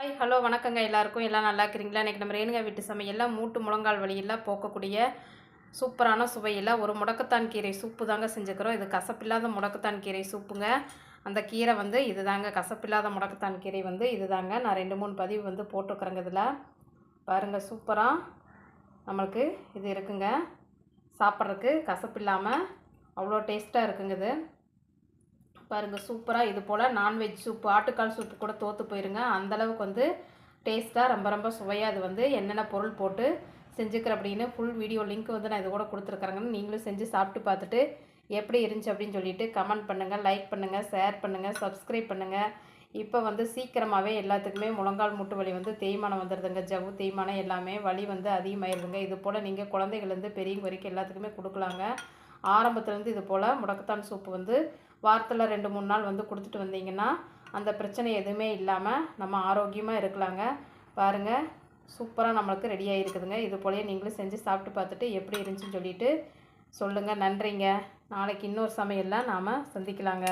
Hi hello வணக்கங்க. எல்லாருக்கும் எல்லாம் நல்லா இருக்கிறீங்களா? இன்றைக்கி நம்ம ரேணுகா வீட்டு சமையலில் மூட்டு முழங்கால் வழியில் போக்கக்கூடிய சூப்பரான சுவையில் ஒரு முடக்கத்தான் கீரை சூப்பு தாங்க செஞ்சுக்கிறோம். இது கசப்பில்லாத முடக்கத்தான் கீரை சூப்புங்க. அந்த கீரை வந்து இது தாங்க கசப்பில்லாத முடக்கத்தான் கீரை வந்து இது தாங்க நான் ரெண்டு மூணு பதிவு வந்து போட்டுருக்குறேங்க இதில். பாருங்கள் சூப்பராக நம்மளுக்கு இது இருக்குங்க. சாப்பிட்றதுக்கு கசப்பில்லாமல் அவ்வளோ டேஸ்ட்டாக இருக்குங்க இது. பாருங்கள் சூப்பராக இது போல் நான்வெஜ் சூப்பு ஆட்டுக்கால் சூப்பு கூட தோற்று போயிருங்க. அந்தளவுக்கு வந்து டேஸ்ட்டாக ரொம்ப ரொம்ப சுவையாக அது வந்து என்னென்ன பொருள் போட்டு செஞ்சுக்கிற அப்படின்னு ஃபுல் வீடியோ லிங்க் வந்து நான் இது கூட கொடுத்துருக்குறேங்கன்னு நீங்களும் செஞ்சு சாப்பிட்டு பார்த்துட்டு எப்படி இருந்துச்சு அப்படின்னு சொல்லிட்டு கமெண்ட் பண்ணுங்கள் லைக் பண்ணுங்கள் ஷேர் பண்ணுங்கள் சப்ஸ்கிரைப் பண்ணுங்கள் இப்போ வந்து சீக்கிரமாகவே எல்லாத்துக்குமே முழங்கால் மூட்டு வலி வந்து தேய்மானம் வந்துடுதுங்க ஜவ்வு தேய்மானம் எல்லாமே வலி வந்து அதிகமாயிருதுங்க. இது போல் நீங்கள் குழந்தைகள்லேருந்து பெரியவங்க வரைக்கும் எல்லாத்துக்குமே கொடுக்கலாங்க. ஆரம்பத்துலேருந்து இது போல் முடக்கத்தான் சூப்பு வந்து வாரத்தில் ரெண்டு மூணு நாள் வந்து கொடுத்துட்டு வந்தீங்கன்னா அந்த பிரச்சனை எதுவுமே இல்லாமல் நம்ம ஆரோக்கியமாக இருக்கலாங்க. பாருங்கள் சூப்பராக நம்மளுக்கு ரெடி ஆகிருக்குதுங்க இது போலயே நீங்களும் செஞ்சு சாப்பிட்டு பார்த்துட்டு எப்படி இருந்துச்சுன்னு சொல்லிட்டு சொல்லுங்கள் நன்றிங்க. நாளைக்கு இன்னொரு சமையலில் நாம் சந்திக்கலாங்க.